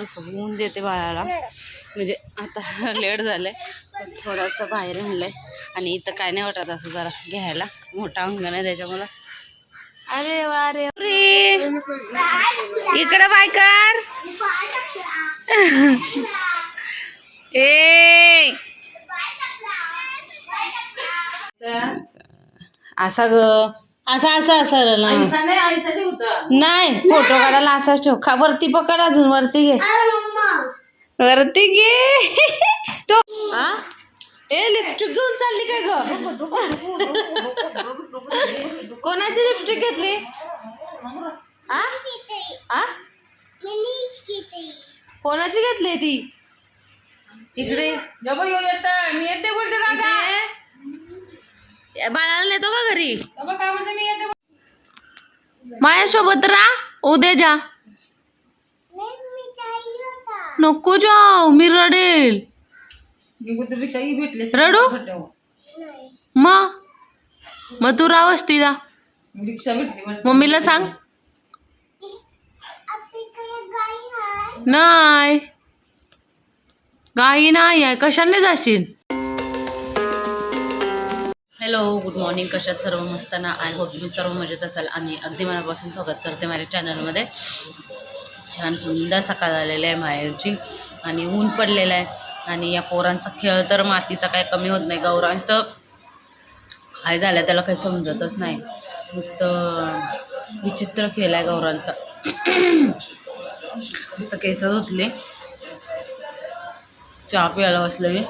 थोडंसं ऊन देते बाळाला. म्हणजे आता लेट झालंय. आहे थोडंसं बाहेर आणलंय. आणि इथं काय नाही वाटत असं जरा घ्यायला. मोठा अंगण आहे त्याच्यामुळं. अरे वा. रे. इकडं बाय कर. ए. असा ग. असा असा असा रे ना. नाही फोटो काढायला असाच ठेव. खा वरती पकड अजून वरती घे. वरती घे. तो हा? ए लिपस्टिक घेऊन चालली काय ग? कोणाची लिपस्टिक घेतली? आ? आ? कोणाची घेतली ती? इकडे. मी येते बोलते दादा. इकडे. बाळाला नेतो का घरी? माझ्यासोबत राहा उद्या जा. नको जाऊ मी रडेल. रडू? मग? मग तू राहस तिला. मम्मीला सांग. नाही. गाई नाही आहे. कशाने जाशील? हॅलो गुड मॉर्निंग कशात सर्व मस्त ना? आय होप तुम्ही सर्व मजेत असाल. आणि अगदी मनापासून स्वागत करते माझ्या चॅनलमध्ये छान सुंदर सकाळ झालेली आहे माहेरची. आणि ऊन पडलेलं आहे. आणि या पोरांचा खेळ तर मातीचा काही कमी होत नाही. गौरांश तर काय झालं त्याला काही समजतच नाही. नुसतं विचित्र खेळ आहे गौरांचा. नुसतं केस धुतले. चहा प्यायला बसले मी.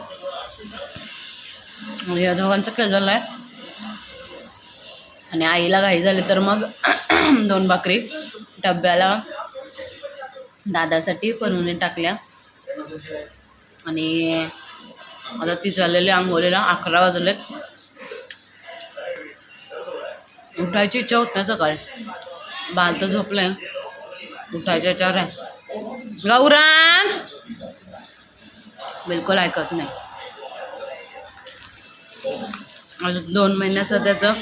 म्हणजे या दोघांचं खेळ झाला आहे आणि आईला घाई झाली तर मग दोन भाकरी डब्याला दादासाठी बनवून टाकल्या. आणि आता ती झालेली आंघोळीला अकरा वाजलेत. उठायची इच्छा होत नाही सकाळी. बाल तर झोपलंय. उठायच्या चार आहे. गौरांग! बिलकुल ऐकत नाही. अजून दोन महिन्याचं त्याचं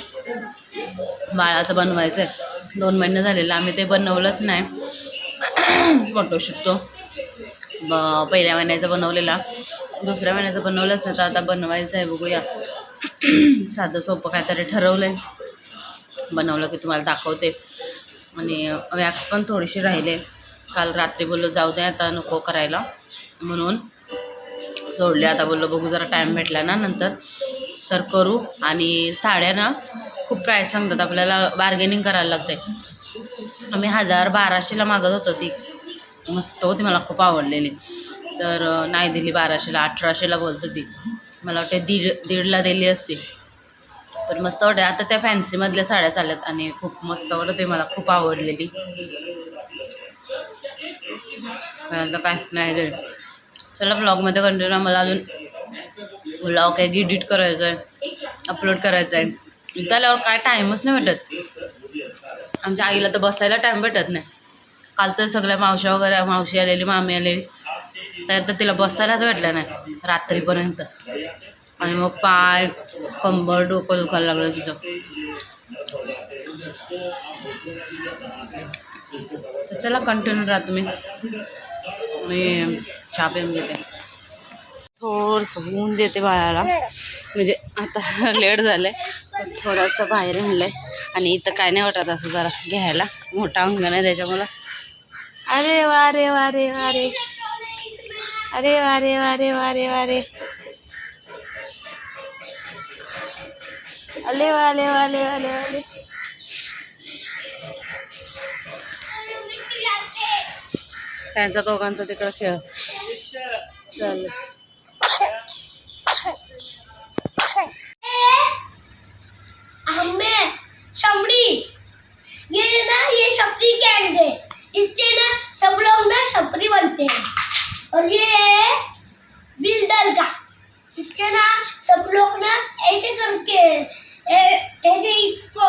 बाळाचं बनवायचं आहे दोन महिने झालेलं आम्ही ते बनवलंच नाही. फोटो शिकतो ब पहिल्या महिन्याचं बनवलेला. दुसऱ्या महिन्याचं बनवलंच नाही तर आता बनवायचं आहे बघूया. साधं सोपं काहीतरी ठरवलं आहे बनवलं की तुम्हाला दाखवते. आणि वॅक्स पण थोडीशी राहिले. काल रात्री बोललो जाऊ दे आता नको करायला. म्हणून सोडले. आता बोललो बघू जरा टाईम भेटला ना नंतर. तर करू आणि साड्या ना खूप प्राईस सांगतात. आपल्याला बार्गेनिंग करायला लागते आम्ही हजार बाराशेला मागत होतो ती. मस्त होती मला खूप आवडलेली. तर नाही दिली बाराशेला अठराशेला बोलतो होती. मला वाटते दीड दीडला दिली असती. पण मस्त वाटते आता त्या फॅन्सीमधल्या साड्या चालल्यात आणि खूप मस्त वाटते मला खूप आवडलेली. काय? नाही रे चला ब्लॉगमध्ये कंटिन्यू मला अजून ब्लॉग आहे एडिट करायचं आहे अपलोड करायचं आहे त्याल्यावर काय टाईमच नाही भेटत. आमच्या आईला तर बसायला टाईम भेटत नाही. काल तर सगळ्या मावश्या वगैरे मावशी आलेली मामी आलेली तर तिला बसायलाच भेटलं नाही रात्रीपर्यंत. आणि मग पाय कंबर डोकं दुखायला लागलं तिचं. तर चला कंटिन्यू राहा तुम्ही मी छापेन घेते. थोडंसं ऊन देते बाळाला. म्हणजे आता लेट झालंय. आहे थोडंसं बाहेर आणलंय. आणि इथं काय नाही वाटत असं जरा घ्यायला. मोठा अंगण आहे त्याच्यामुळं. अरे वा रे वा रे वा रे. अरे वा रे वा रे वा रे वा रे. अले वाले वाले वाले वाले त्यांचा दोघांचा तिकडं खेळ. चल ये ना, ये सब्ज़ी कैंड है। हैं। और ये है बिल्डर का। इससे ना सब लोग ना ऐसे करके ए- ऐसे इसको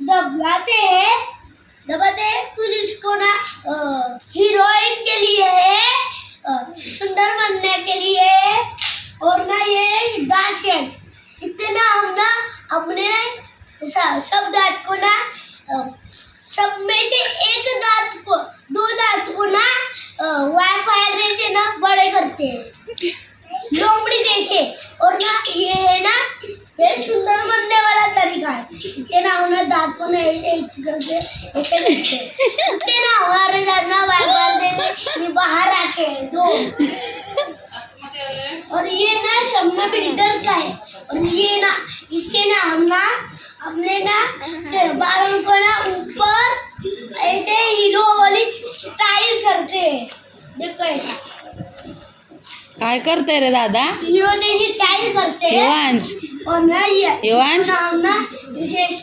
दबाते हैं दबाते हैं फिर इसको ना हीरोइन के लिए है अ, सुंदर बनने के लिए है और ना ये दाशियन इतना हम ना अपने स- सब दांत को ना अ, सब में से एक दांत को दो दांत को ना इशारे करते हैं लोमड़ी जैसे और ना ये है ना ये सुंदर बनने वाला तरीका है ना ऐसे करते ना हमारे बार बार ये बाहर आके हैं दो। और ये ना शमना बिल्डर का है। और ये ना इससे ना हम ना अपने ना बालों को ना ऊपर ऐसे हीरो वाली स्टाइल करते हैं। देखो ऐसा। काय करते रे दादा? हीरो जैसी स्टाइल करते हैं। युवांश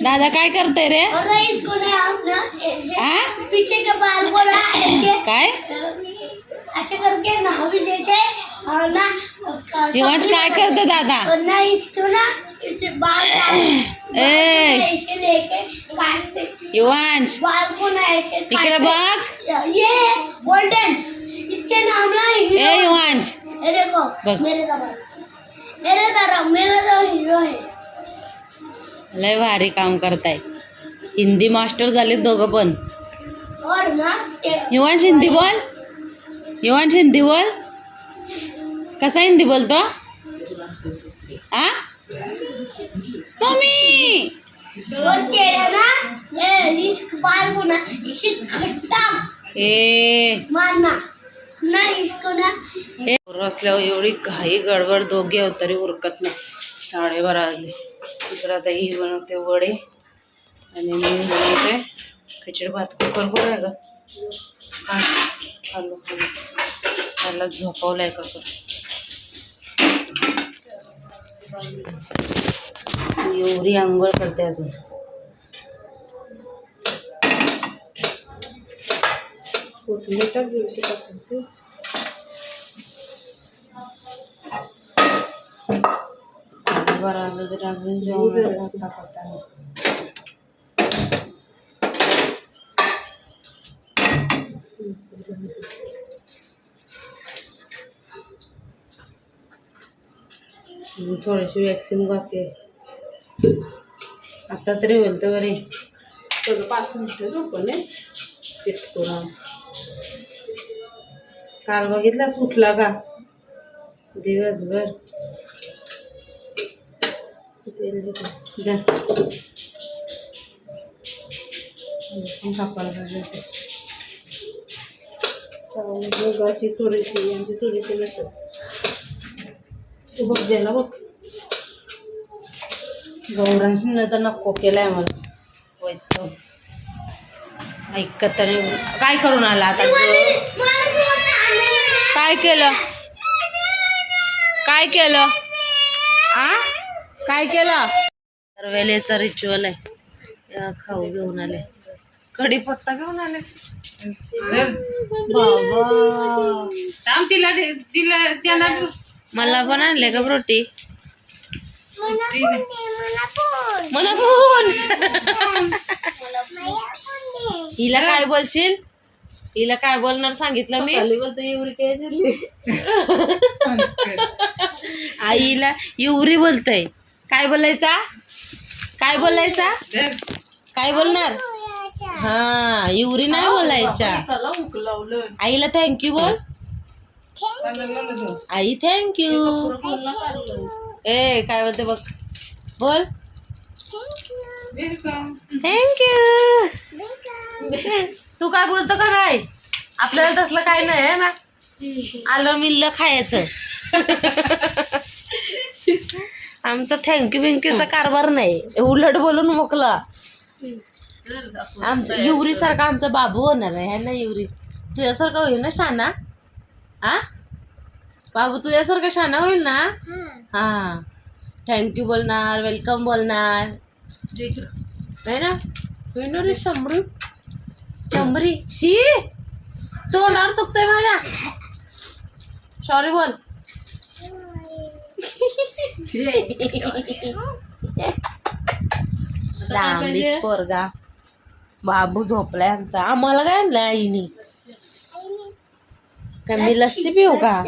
दादा काय करते रे? और ना इसको ना हम ना ऐसे आ? पीछे के बाल को ना ऐसे काय ऐसे करके ना भी जैसे और ना युवांश काय करते दादा युवांश बाल को ना ऐसे इकडे काटते। बघ. ये गोल्डन ए युवांश बघ. लय भारी काम करताय. हिंदी मास्टर झाले दोघं पण. युवांश हिंदी बोल. युवांश हिंदी बोल. कसा हिंदी बोलतो? आ? मम्मी! ए. मारना हे असल्यावर एवढी घाई गडबड दोघे आहोत तरी उरकत नाही. साडेबारा वाजले. दुसरा आता ही बनवते वडे. आणि मी बनवते खिचडी भात. कुकर कुठं आहे का? हा हॅलो हॅलो त्याला झोपवलं आहे कुकर एवढी आंघोळ करते अजून. कोथिंबीर टाक दिवशी टाकायची तरी अजून जेवणाचा नाही. अजून थोडीशी वॅक्सिन बाकी आहे आता तरी होईल तर बरे थोडं पाच मिनिटं झोपले चिटकून काल बघितलाच उठला का? दिवसभर. तेल पण कापायला थोडीशी यांची थोडीशी नसत तू बघ ज्याला बघ. गौरांशी तर नको केलाय मला. वैतो ऐकत नाही. काय करून आला आता? काय केलं? काय केलं? आ? काय केलं? वेलेचा रिच्युअल आहे. खाऊ घेऊन आले. कढीपत्ता घेऊन आले. तिला दे- तिला त्यांना मला पण आणले का रोटी? मला फोन हिला काय बोलशील? हिला काय बोलणार सांगितलं मी? आईला युवरी बोलतय. काय बोलायचा? काय बोलायचा? काय बोलणार? हा युवरी नाही बोलायच्या आईला थँक्यू बोल. आई थँक्यू ए काय बोलते बघ. बोल. वेलकम थँक्यू तू काय बोलतो का नाही? आपल्याला तसलं काय नाही आहे ना? आलं मिल्लं खायचं. आमचा थँक्यू बिंक्यूचा कारभार नाही. उलट बोलून मोकला. आमच्या युवरी सारखा आमचा बाबू होणार आहे. ना युवरी. तुझ्यासारखा होईल ना शाना? आ? बाबू तुझ्यासारखा शाना होईल ना? हा. थँक्यू बोलणार वेलकम बोलणार. आहे ना रे शंभरी शंभरी शी तोंडावर तुकतोय माझ्या सॉरी बोल पोरगा बाबू झोपलाय आमचा आम्हाला काय आणलंय आईनी काय मी लस्सी पिऊ का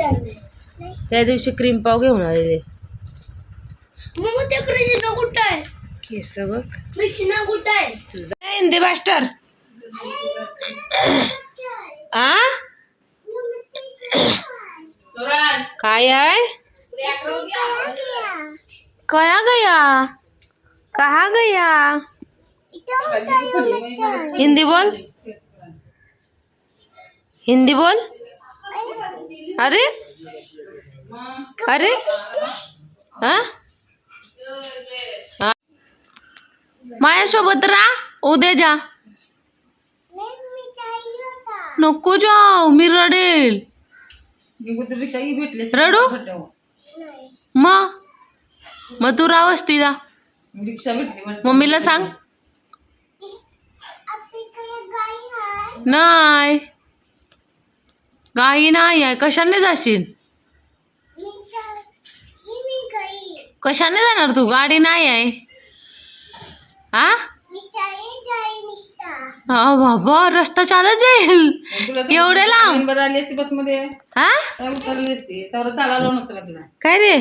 त्या दिवशी क्रीम पाव घेऊन आलेले मग ते कृष्णा कुठं आहे केस बघ कृष्णा कुठं आहे? तुझा हिंदी मास्टर. आ? काय आहे? कया गया. कहा गया? हिंदी बोल. हिंदी बोल. अरे? अरे? हा. माझ्यासोबत राहा उद्या जा. नको जाऊ मी रडेल. रडू? मग? मग तू राह वस्तीला रिक्षा भेटली मम्मीला सांग. नाही. गाई नाही आहे. कशाने जाशील? कशाने जाणार तू? गाडी नाही आहे. हा? हा बाबा रस्ता चालत जाईल. एवढे लांब? आली असती हा? उतरली असती. तेवढं चालायला नसतं लागलं काय रे?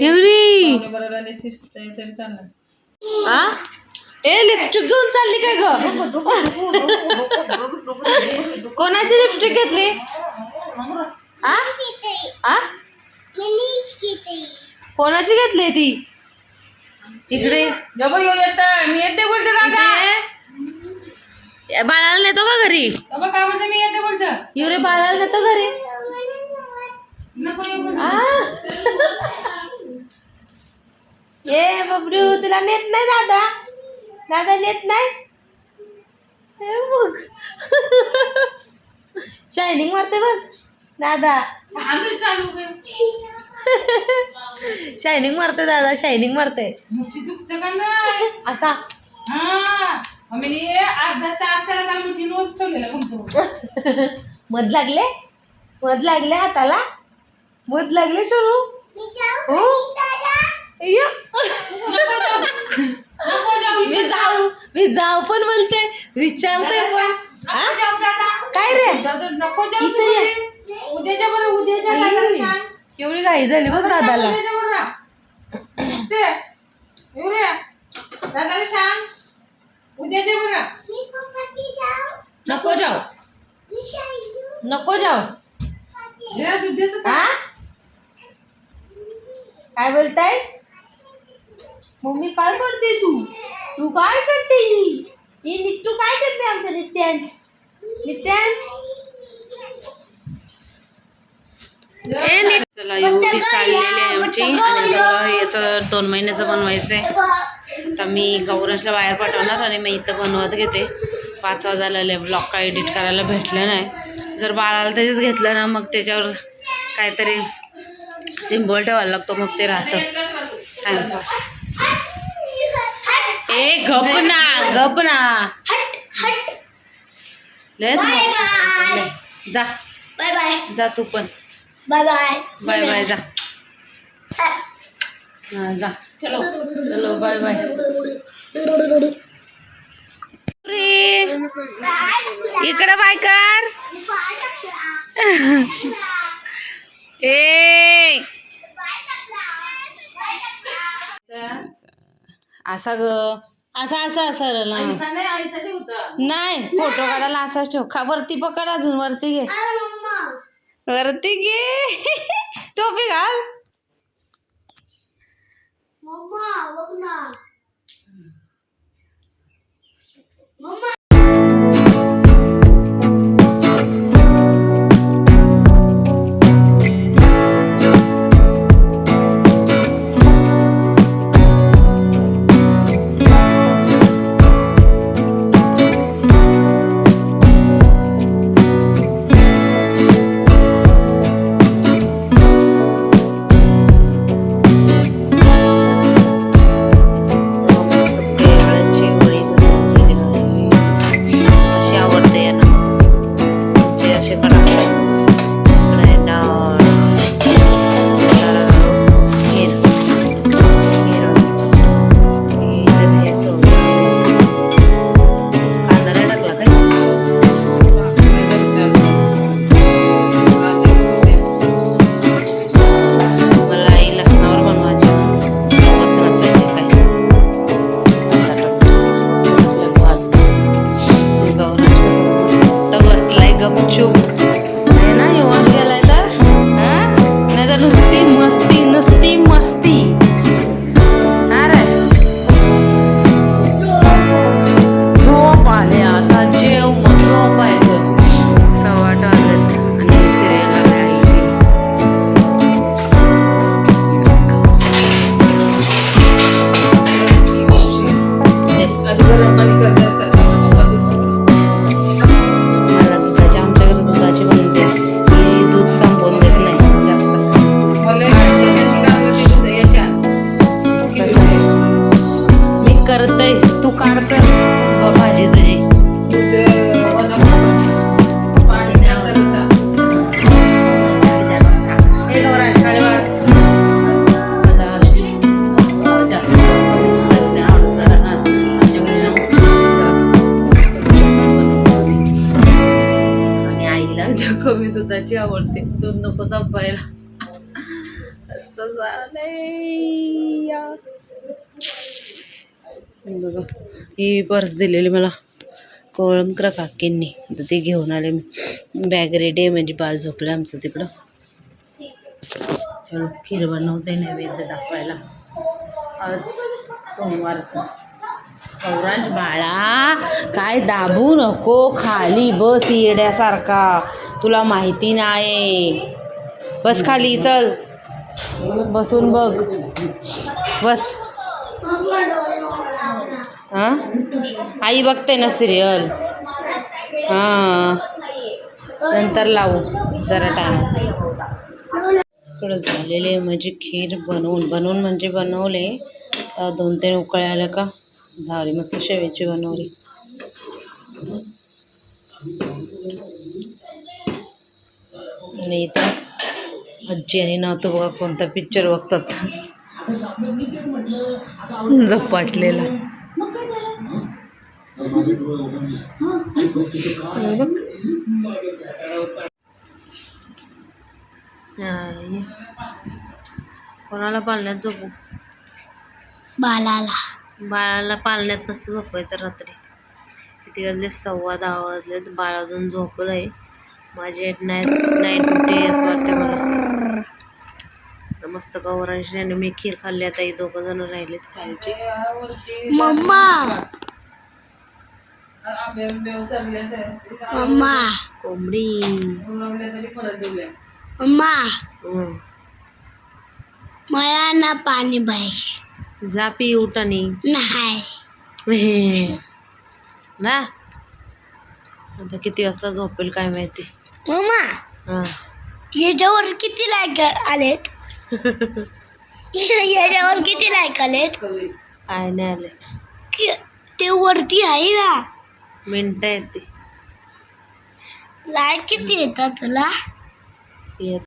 एवढी. हा? ए लिपस्टिक घेऊन चालली काय ग? कोणाची लिपस्टिक घेतली? हा? हा? कोणाची घेतली ती? इकडे. जा बाई, ह्यो येतोय. मी येते बोलते दादा इकडे. बाळाला नेतो का घरी? बाबा काय म्हणते? मी येते बोलते. इकडे बाळाला नेतो घरी. नको येऊ बोलते. आ? ये बबडू तुला नेत नाही दादा? दादा नेत नाही? हे बघ. शायनिंग मारते बघ. दादा. चालू शायनिंग मारते दादा शायनिंग मारते मुठी चुकतं का नाही? असा. हा. आम्ही अर्धा तास त्याला काल मुठी नोच ठेवलेला तुमचं. मध लागले? मध लागले हाताला? मध लागले हो? जाऊ मी जाऊ मी जाऊ पण बोलते विचारते पण. हा? नको जाऊ दादा. काय रे? दादा, नको जाऊ. उद्याच्या बरं उद्याच्या. केवढी घाई झाली बघ दादाला. ते दादाला सांग. बरं. नको जाऊ. नको जाऊ. हे काय? हा काय बोलताय? मम्मी काय करते तू? तू काय करते? ही निट्टू काय करते आमच्या नित्यांश नित्यांश चला एवढी चाललेली आहे आमची. आणि आता याचं दोन महिन्याचं बनवायचं आहे आता मी गौरशला बाहेर पाठवणार आणि मी इथं बनवत घेते. पाच वाजायला ब्लॉग काय एडिट करायला भेटलं नाही. जर बाळाला त्याच्यात घेतलं ना मग त्याच्यावर काहीतरी सिम्बॉल ठेवायला लागतो मग ते राहतं. टाइमपास ए गप ना गप ना. लयच. जा. बाय बाय जा तू पण. बाय बाय बाय बाय जा हा जा. चलो चलो बाय बाय इकडे बाय कर. ए. असा ग. असा असा असा नाही फोटो काढायला असाच ठेव. खा वरती पकड अजून वरती घे. वरती घे. टोपी घाल. मम्मा बघ ना. मम्मा झालंय बघा ही पर्स दिलेली मला कोळंबकर काकींनी. तर ती घेऊन आले मी. बॅग रेडी आहे म्हणजे बाल झोपलं आमचं तिकडं. चलो खीर बनवते नैवेद्य दाखवायला. आज सोमवारचं. औरांश बाळा काय दाबू नको खाली बस येड्यासारखा. तुला माहिती नाही बस खाली चल. बसून बघ. बस. हां? आई बघते ना सिरियल हां. नंतर लावू. जरा टाइम थोडं झालेले म्हणजे खीर बनवून. बनवून म्हणजे बनवले. तर दोन तीन उकळ्या का? झाली मस्त शेवेची बनवली. आणि इथं आजी आणि नातू बघा कोणता पिक्चर बघतात. झपाटलेला. हे. कोणाला पाळण्यात झोपू? बालाला बाळाला पाळण्यात नसतं झोपायचं रात्री? किती वाजले? सव्वा दहा वाजले. बाळ अजून झोपलं आहे माझी नाईट नाईट ड्युटी आहे असं वाटतं मला. तर मस्त गौरांशी आणि मी खीर खाल्ली. आता हे दोघं जण राहिलेत खायचे. मम्मा! कोंबडी. मम्मा. मला ना पाणी पाहिजे. जा पी उठानी नाही. ना? आता किती वाजता झोपेल काय माहिती? मम्मा! हां. याच्यावर किती लाईक आलेत? याच्यावर किती लाईक आलेत? काय नाही आले. कि- ते वरती आहे ना? मिनटं येते लाईक किती येतात तुला? येत